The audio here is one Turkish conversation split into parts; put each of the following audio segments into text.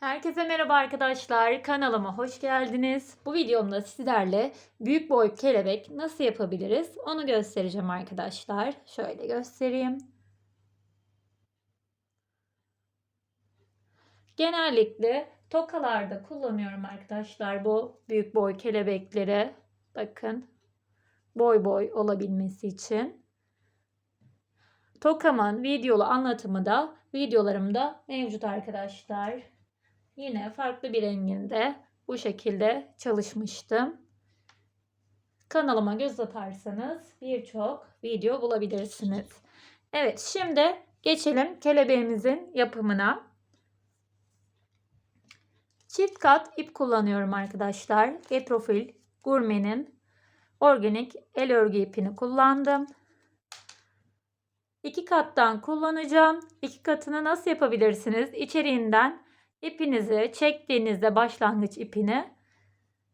Herkese merhaba arkadaşlar. Kanalıma hoş geldiniz. Bu videomda sizlerle büyük boy kelebek nasıl yapabiliriz onu göstereceğim arkadaşlar. Şöyle göstereyim. Genellikle tokalarda kullanıyorum arkadaşlar bu büyük boy kelebekleri. Bakın boy boy olabilmesi için. Tokamın videolu anlatımı da videolarımda mevcut arkadaşlar. Yine farklı bir renginde bu şekilde çalışmıştım. Kanalıma göz atarsanız birçok video bulabilirsiniz. Evet şimdi geçelim kelebeğimizin yapımına. Çift kat ip kullanıyorum arkadaşlar. Etrofil Gurme'nin organik el örgü ipini kullandım. İki kattan kullanacağım. İki katını nasıl yapabilirsiniz? İçeriğinden ipinizi çektiğinizde başlangıç ipini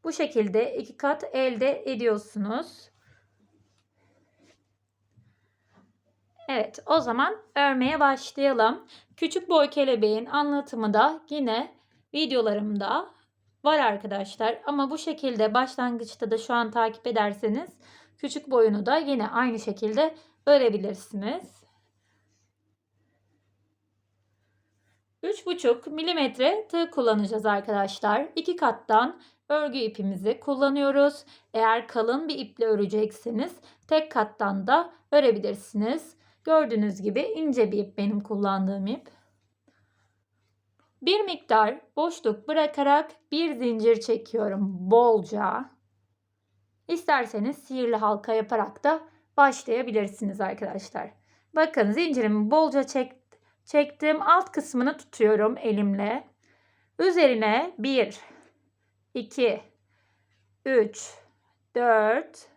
bu şekilde iki kat elde ediyorsunuz. Evet o zaman örmeye başlayalım. Küçük boy kelebeğin anlatımı da yine videolarımda var arkadaşlar. Ama bu şekilde başlangıçta da şu an takip ederseniz küçük boyunu da yine aynı şekilde örebilirsiniz. 3,5 milimetre tığ kullanacağız arkadaşlar. İki kattan örgü ipimizi kullanıyoruz. Eğer kalın bir iple örecekseniz tek kattan da örebilirsiniz. Gördüğünüz gibi ince bir ip benim kullandığım ip. Bir miktar boşluk bırakarak bir zincir çekiyorum bolca. İsterseniz sihirli halka yaparak da başlayabilirsiniz arkadaşlar. Bakın zincirimi bolca çek, çektim. Alt kısmını tutuyorum elimle. Üzerine 1, 2, 3, 4,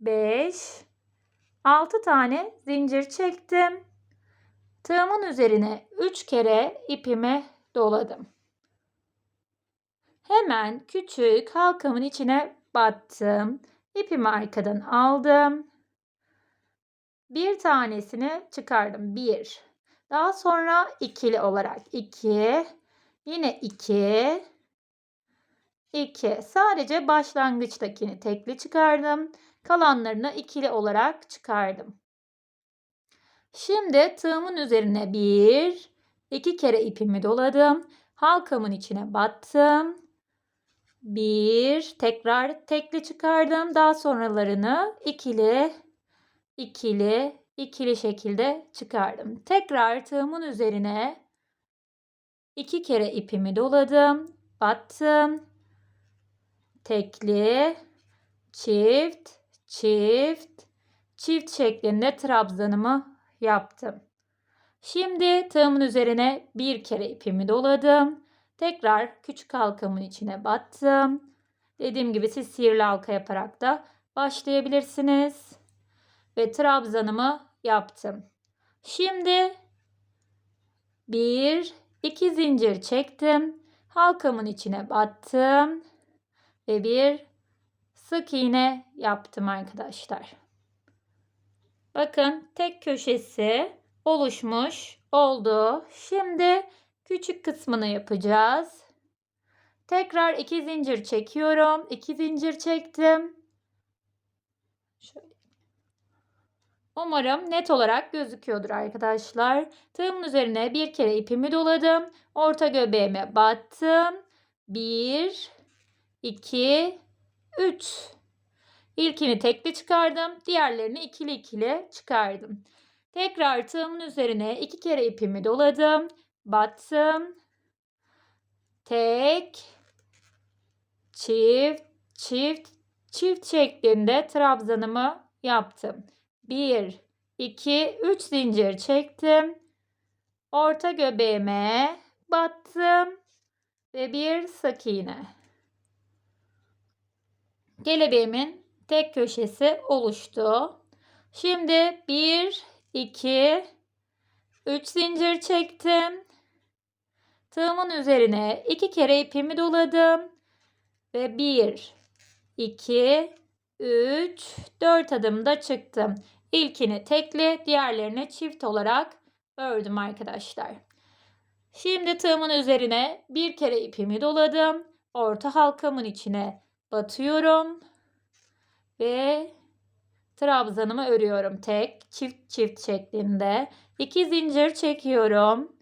5, 6 tane zincir çektim. Tığımın üzerine 3 kere ipimi doladım. Hemen küçük halkamın içine battım. İpimi arkadan aldım. Bir tanesini çıkardım. Bir. Daha sonra ikili olarak 2. Yine 2. 2. Sadece başlangıçtakini tekli çıkardım. Kalanlarını ikili olarak çıkardım. Şimdi tığımın üzerine bir, iki kere ipimi doladım. Halkamın içine battım. Bir, tekrar tekli çıkardım. Daha sonralarını ikili, ikili, ikili şekilde çıkardım. Tekrar tığımın üzerine iki kere ipimi doladım. Battım. Tekli, çift, çift, çift şeklinde trabzanımı yaptım. Şimdi tığımın üzerine bir kere ipimi doladım. Tekrar küçük halkamın içine battım. Dediğim gibi siz sihirli halka yaparak da başlayabilirsiniz. Ve trabzanımı yaptım. Şimdi bir, iki zincir çektim. Halkamın içine battım. Ve bir sık iğne yaptım arkadaşlar. Bakın tek köşesi oluşmuş oldu. Şimdi küçük kısmını yapacağız. Tekrar iki zincir çekiyorum. İki zincir çektim. Şöyle. Umarım net olarak gözüküyordur arkadaşlar. Tığımın üzerine bir kere ipimi doladım. Orta göbeğime battım. Bir, iki, üç. İlkini tekli çıkardım. Diğerlerini ikili ikili çıkardım. Tekrar tığımın üzerine iki kere ipimi doladım. Battım. Tek, çift, çift, çift şeklinde trabzanımı yaptım. 1, 2, 3 zincir çektim. Orta göbeğime battım ve bir sık iğne. Kelebeğimin tek köşesi oluştu. Şimdi 1, 2, 3 zincir çektim. Tığımın üzerine iki kere ipimi doladım. Ve 1, 2, 3, 4 adımda çıktım. İlkini tekli, diğerlerini çift olarak ördüm arkadaşlar. Şimdi tığımın üzerine bir kere ipimi doladım. Orta halkamın içine batıyorum. Ve trabzanımı örüyorum. Tek, çift çift şeklinde. İki zincir çekiyorum.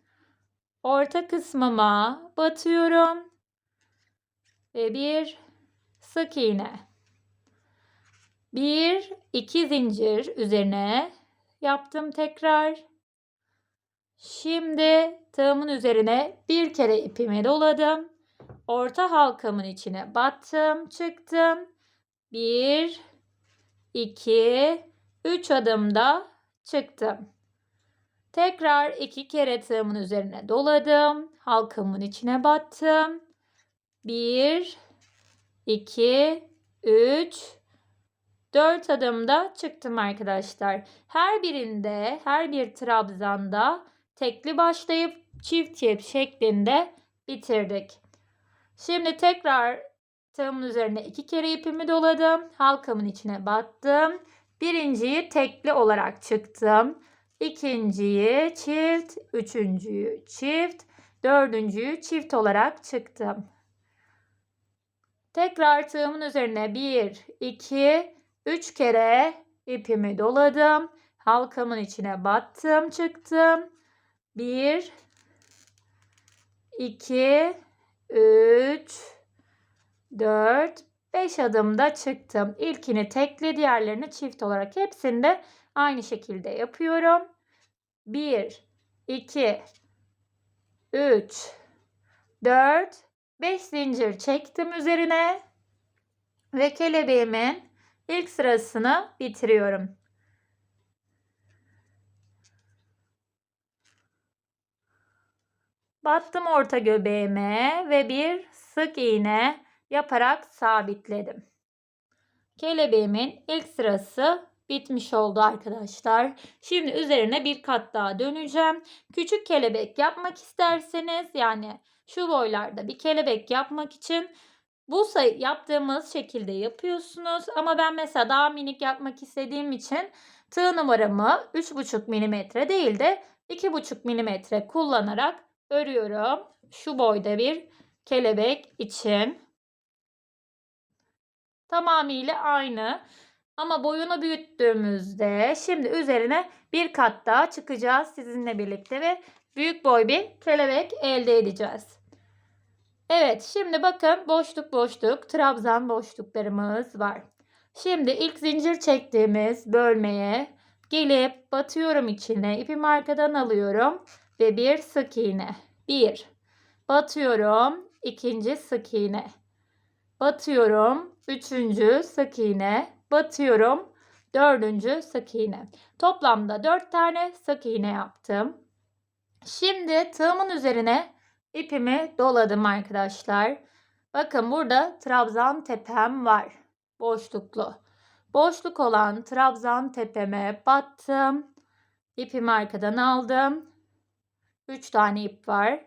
Orta kısmıma batıyorum. Ve bir sık iğne. Bir, iki zincir üzerine yaptım tekrar. Şimdi tığımın üzerine bir kere ipimi doladım. Orta halkamın içine battım, çıktım. Bir, iki, üç adımda çıktım. Tekrar iki kere tığımın üzerine doladım. Halkamın içine battım. Bir, iki, üç, dört adımda çıktım arkadaşlar. Her birinde, her bir trabzanda tekli başlayıp çift çift şeklinde bitirdik. Şimdi tekrar tığımın üzerine iki kere ipimi doladım. Halkamın içine battım. Birinciyi tekli olarak çıktım. İkinciyi çift, üçüncüyü çift, dördüncüyü çift olarak çıktım. Tekrar tığımın üzerine bir, iki, üç kere ipimi doladım. Halkamın içine battım, çıktım. Bir, iki, üç, dört, beş adımda çıktım. İlkini tekli, diğerlerini çift olarak hepsinde aynı şekilde yapıyorum. Bir, iki, üç, dört, beş zincir çektim üzerine ve kelebeğimin ilk sırasını bitiriyorum. Battım orta göbeğime ve bir sık iğne yaparak sabitledim. Kelebeğimin ilk sırası bitmiş oldu arkadaşlar. Şimdi üzerine bir kat daha döneceğim. Küçük kelebek yapmak isterseniz yani şu boylarda bir kelebek yapmak için bu sayı yaptığımız şekilde yapıyorsunuz. Ama ben mesela daha minik yapmak istediğim için tığ numaramı 3,5 mm değil de 2,5 mm kullanarak örüyorum. Şu boyda bir kelebek için. Tamamıyla aynı. Ama boyunu büyüttüğümüzde şimdi üzerine bir kat daha çıkacağız sizinle birlikte ve büyük boy bir kelebek elde edeceğiz. Evet şimdi bakın boşluk boşluk trabzan boşluklarımız var. Şimdi ilk zincir çektiğimiz bölmeye gelip batıyorum içine ipimi arkadan alıyorum ve bir sık iğne. Bir. Batıyorum. ikinci sık iğne. Batıyorum. Üçüncü sık iğne. Batıyorum. Dördüncü sık iğne. Toplamda dört tane sık iğne yaptım. Şimdi tığımın üzerine ipimi doladım arkadaşlar. Bakın burada trabzan tepem var. Boşluklu. Boşluk olan trabzan tepeme battım. İpimi arkadan aldım. 3 tane ip var.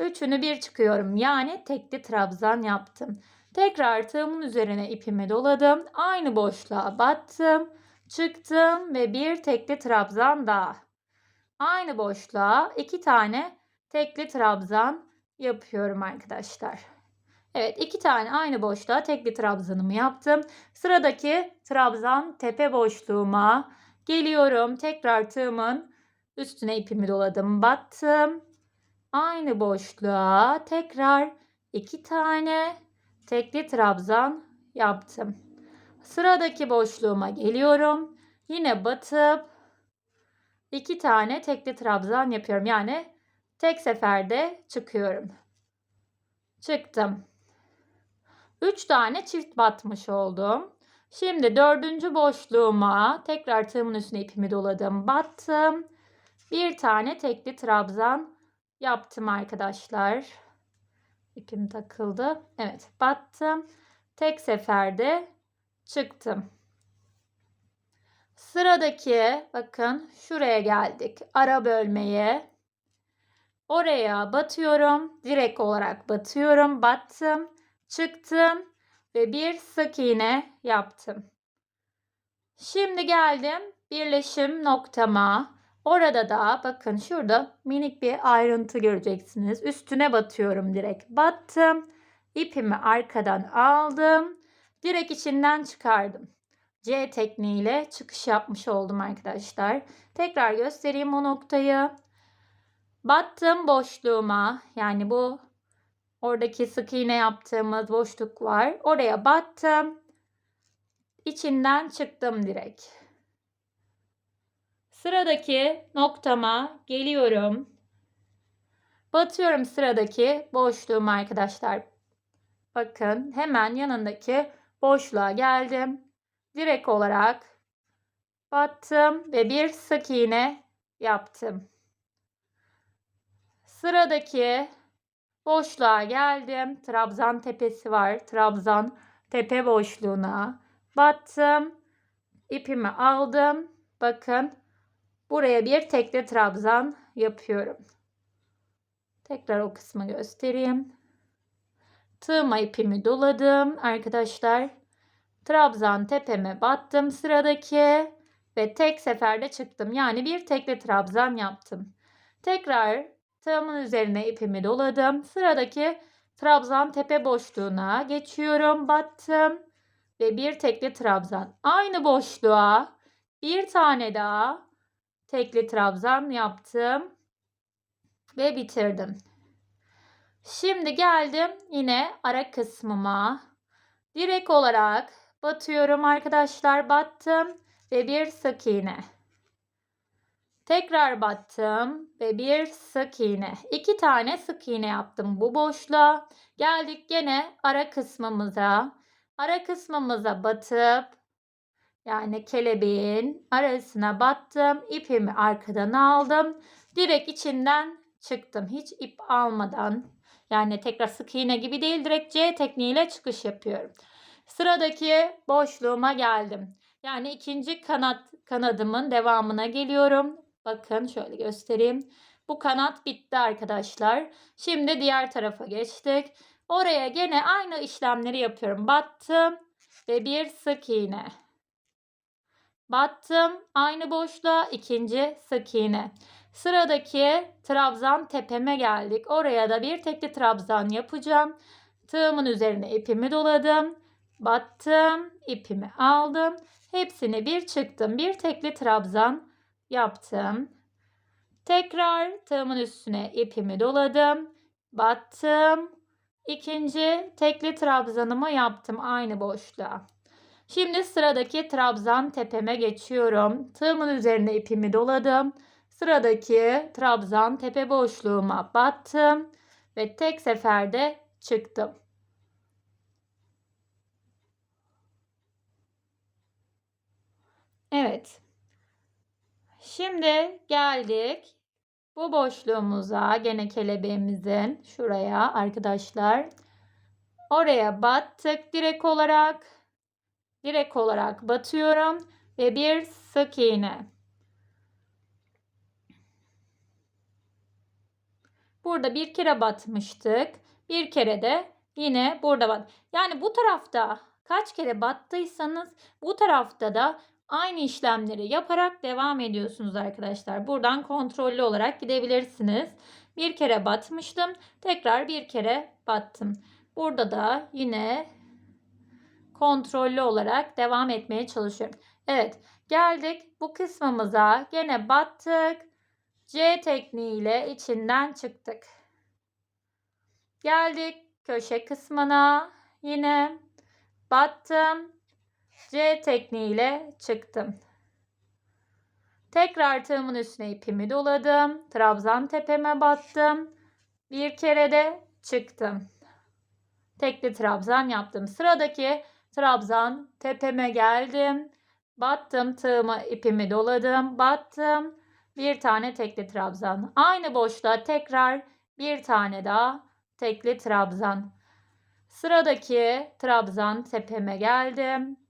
Üçünü bir çıkıyorum. Yani tekli trabzan yaptım. Tekrar tığımın üzerine ipimi doladım. Aynı boşluğa battım. Çıktım ve bir tekli trabzan daha. Aynı boşluğa iki tane tekli trabzan yapıyorum arkadaşlar. Evet iki tane aynı boşluğa tekli trabzanımı yaptım. Sıradaki trabzan tepe boşluğuma geliyorum. Tekrar tığımın Üstüne ipimi doladım, battım. Aynı boşluğa tekrar iki tane tekli trabzan yaptım. Sıradaki boşluğuma geliyorum. Yine batıp iki tane tekli trabzan yapıyorum. Yani tek seferde çıkıyorum. Çıktım. Üç tane çift batmış oldum. Şimdi dördüncü boşluğuma tekrar tığımın üstüne ipimi doladım, battım bir tane tekli trabzan yaptım arkadaşlar. İpim takıldı. Evet battım. Tek seferde çıktım. Sıradaki bakın şuraya geldik. Ara bölmeye. Oraya batıyorum. Direkt olarak batıyorum. Battım. Çıktım. Ve bir sık iğne yaptım. Şimdi geldim birleşim noktama. Orada da bakın şurada minik bir ayrıntı göreceksiniz. Üstüne batıyorum direkt. Battım. İpimi arkadan aldım. Direkt içinden çıkardım. C tekniğiyle çıkış yapmış oldum arkadaşlar. Tekrar göstereyim o noktayı. Battım boşluğuma. Yani bu oradaki sık iğne yaptığımız boşluk var. Oraya battım. İçinden çıktım direkt. Sıradaki noktama geliyorum. Batıyorum sıradaki boşluğuma arkadaşlar. Bakın hemen yanındaki boşluğa geldim. Direkt olarak battım ve bir sık iğne yaptım. Sıradaki boşluğa geldim. Trabzan tepesi var. Trabzan tepe boşluğuna battım. İpimi aldım. Bakın buraya bir tekli trabzan yapıyorum. Tekrar o kısmı göstereyim. Tığıma ipimi doladım arkadaşlar. Trabzan tepeme battım sıradaki ve tek seferde çıktım. Yani bir tekli trabzan yaptım. Tekrar tığımın üzerine ipimi doladım. Sıradaki trabzan tepe boşluğuna geçiyorum. Battım ve bir tekli trabzan. Aynı boşluğa bir tane daha tekli trabzan yaptım ve bitirdim. Şimdi geldim yine ara kısmıma. Direkt olarak batıyorum arkadaşlar. Battım ve bir sık iğne. Tekrar battım ve bir sık iğne. İki tane sık iğne yaptım bu boşluğa. Geldik gene ara kısmımıza. Ara kısmımıza batıp yani kelebeğin arasına battım. İpimi arkadan aldım. Direkt içinden çıktım. Hiç ip almadan. Yani tekrar sık iğne gibi değil. Direkt C tekniğiyle çıkış yapıyorum. Sıradaki boşluğuma geldim. Yani ikinci kanat kanadımın devamına geliyorum. Bakın şöyle göstereyim. Bu kanat bitti arkadaşlar. Şimdi diğer tarafa geçtik. Oraya gene aynı işlemleri yapıyorum. Battım ve bir sık iğne. Battım aynı boşluğa ikinci sık iğne. Sıradaki trabzan tepeme geldik. Oraya da bir tekli trabzan yapacağım. Tığımın üzerine ipimi doladım. Battım, ipimi aldım. Hepsini bir çıktım. Bir tekli trabzan yaptım. Tekrar tığımın üstüne ipimi doladım. Battım. İkinci tekli trabzanımı yaptım aynı boşluğa. Şimdi sıradaki trabzan tepeme geçiyorum. Tığımın üzerine ipimi doladım. Sıradaki trabzan tepe boşluğuma battım ve tek seferde çıktım. Evet. Şimdi geldik bu boşluğumuza gene kelebeğimizin şuraya arkadaşlar. Oraya battık direkt olarak. Direkt olarak batıyorum ve bir sık iğne. Burada bir kere batmıştık. Bir kere de yine burada bat. Yani bu tarafta kaç kere battıysanız bu tarafta da aynı işlemleri yaparak devam ediyorsunuz arkadaşlar. Buradan kontrollü olarak gidebilirsiniz. Bir kere batmıştım. Tekrar bir kere battım. Burada da yine kontrollü olarak devam etmeye çalışıyorum. Evet geldik bu kısmımıza. Gene battık. C tekniğiyle içinden çıktık. Geldik köşe kısmına. Yine battım. C tekniğiyle çıktım. Tekrar tığımın üstüne ipimi doladım. Trabzan tepeme battım. Bir kere de çıktım. Tekli trabzan yaptım. Sıradaki trabzan tepeme geldim. Battım tığımı ipimi doladım. Battım. Bir tane tekli trabzan. Aynı boşluğa tekrar bir tane daha tekli trabzan. Sıradaki trabzan tepeme geldim.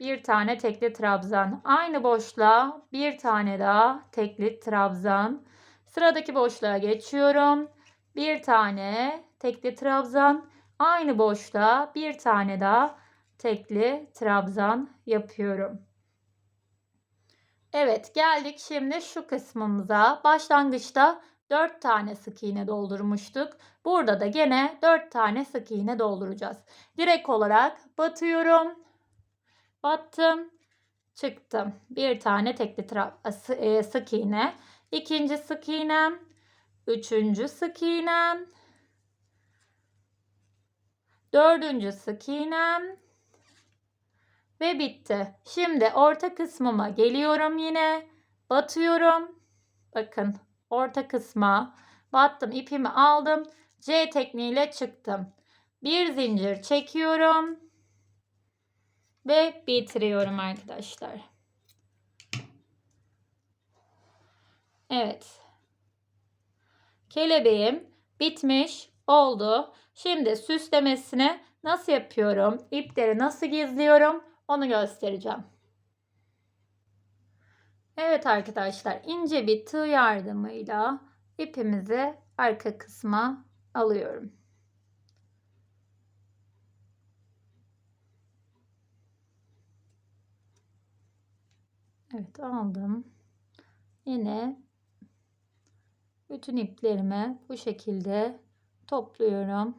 Bir tane tekli trabzan. Aynı boşluğa bir tane daha tekli trabzan. Sıradaki boşluğa geçiyorum. Bir tane tekli trabzan. Aynı boşluğa bir tane daha tekli trabzan yapıyorum. Evet geldik şimdi şu kısmımıza. Başlangıçta 4 tane sık iğne doldurmuştuk. Burada da gene 4 tane sık iğne dolduracağız. Direkt olarak batıyorum. Battım. Çıktım. Bir tane tekli trab- e, sık iğne. İkinci sık iğnem. Üçüncü sık iğnem. Dördüncü sık iğnem. Ve bitti. Şimdi orta kısmıma geliyorum yine. Batıyorum. Bakın orta kısma battım. ipimi aldım. C tekniğiyle çıktım. Bir zincir çekiyorum. Ve bitiriyorum arkadaşlar. Evet. Kelebeğim bitmiş oldu. Şimdi süslemesini nasıl yapıyorum? İpleri nasıl gizliyorum? Onu göstereceğim. Evet arkadaşlar ince bir tığ yardımıyla ipimizi arka kısma alıyorum. Evet aldım. Yine bütün iplerimi bu şekilde topluyorum.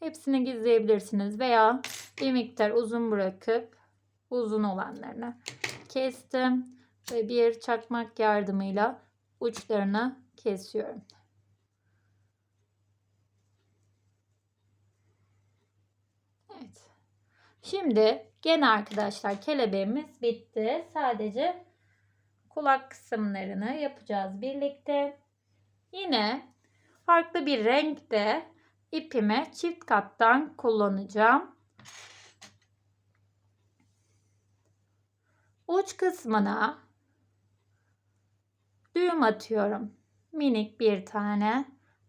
Hepsini gizleyebilirsiniz veya bir miktar uzun bırakıp uzun olanlarını kestim ve bir çakmak yardımıyla uçlarını kesiyorum. Evet. Şimdi gene arkadaşlar kelebeğimiz bitti. Sadece kulak kısımlarını yapacağız birlikte. Yine farklı bir renkte ipimi çift kattan kullanacağım. Uç kısmına düğüm atıyorum. Minik bir tane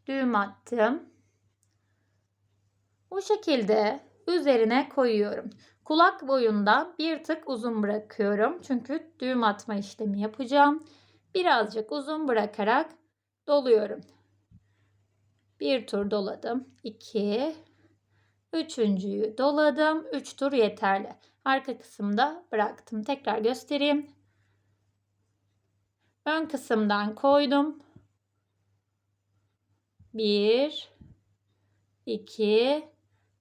düğüm attım. Bu şekilde üzerine koyuyorum. Kulak boyunda bir tık uzun bırakıyorum. Çünkü düğüm atma işlemi yapacağım. Birazcık uzun bırakarak doluyorum. Bir tur doladım. 2 Üçüncüyü doladım. 3 üç tur yeterli. Arka kısımda bıraktım. Tekrar göstereyim. Ön kısımdan koydum. 1 2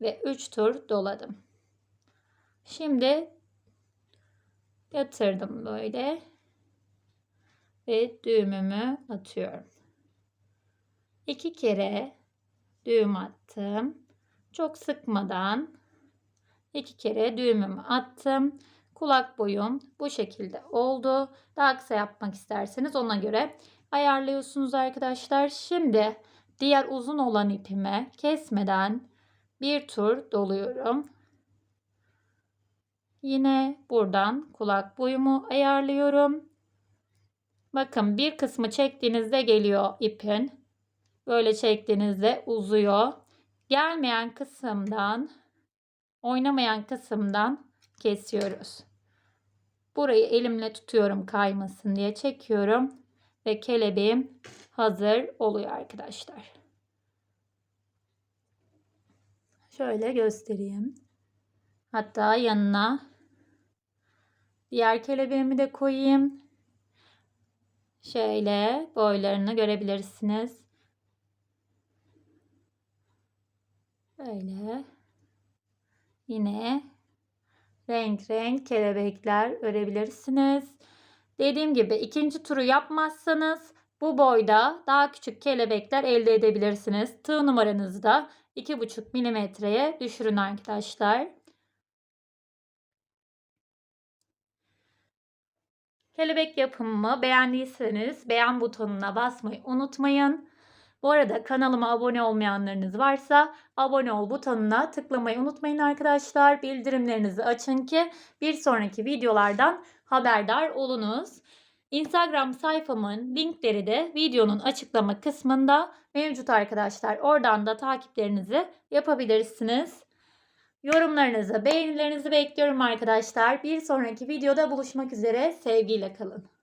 ve 3 tur doladım. Şimdi yatırdım böyle ve düğümümü atıyorum. İki kere düğüm attım. Çok sıkmadan iki kere düğümümü attım. Kulak boyum bu şekilde oldu. Daha kısa yapmak isterseniz ona göre ayarlıyorsunuz arkadaşlar. Şimdi diğer uzun olan ipimi kesmeden bir tur doluyorum. Yine buradan kulak boyumu ayarlıyorum. Bakın bir kısmı çektiğinizde geliyor ipin. Böyle çektiğinizde uzuyor. Gelmeyen kısımdan, oynamayan kısımdan kesiyoruz. Burayı elimle tutuyorum kaymasın diye çekiyorum ve kelebeğim hazır oluyor arkadaşlar. Şöyle göstereyim. Hatta yanına diğer kelebeğimi de koyayım. Şöyle boylarını görebilirsiniz. Böyle. Yine renk renk kelebekler örebilirsiniz. Dediğim gibi ikinci turu yapmazsanız bu boyda daha küçük kelebekler elde edebilirsiniz. Tığ numaranızı da 2,5 milimetreye düşürün arkadaşlar. Kelebek yapımımı beğendiyseniz beğen butonuna basmayı unutmayın. Bu arada kanalıma abone olmayanlarınız varsa abone ol butonuna tıklamayı unutmayın arkadaşlar. Bildirimlerinizi açın ki bir sonraki videolardan haberdar olunuz. Instagram sayfamın linkleri de videonun açıklama kısmında mevcut arkadaşlar. Oradan da takiplerinizi yapabilirsiniz. Yorumlarınızı, beğenilerinizi bekliyorum arkadaşlar. Bir sonraki videoda buluşmak üzere. Sevgiyle kalın.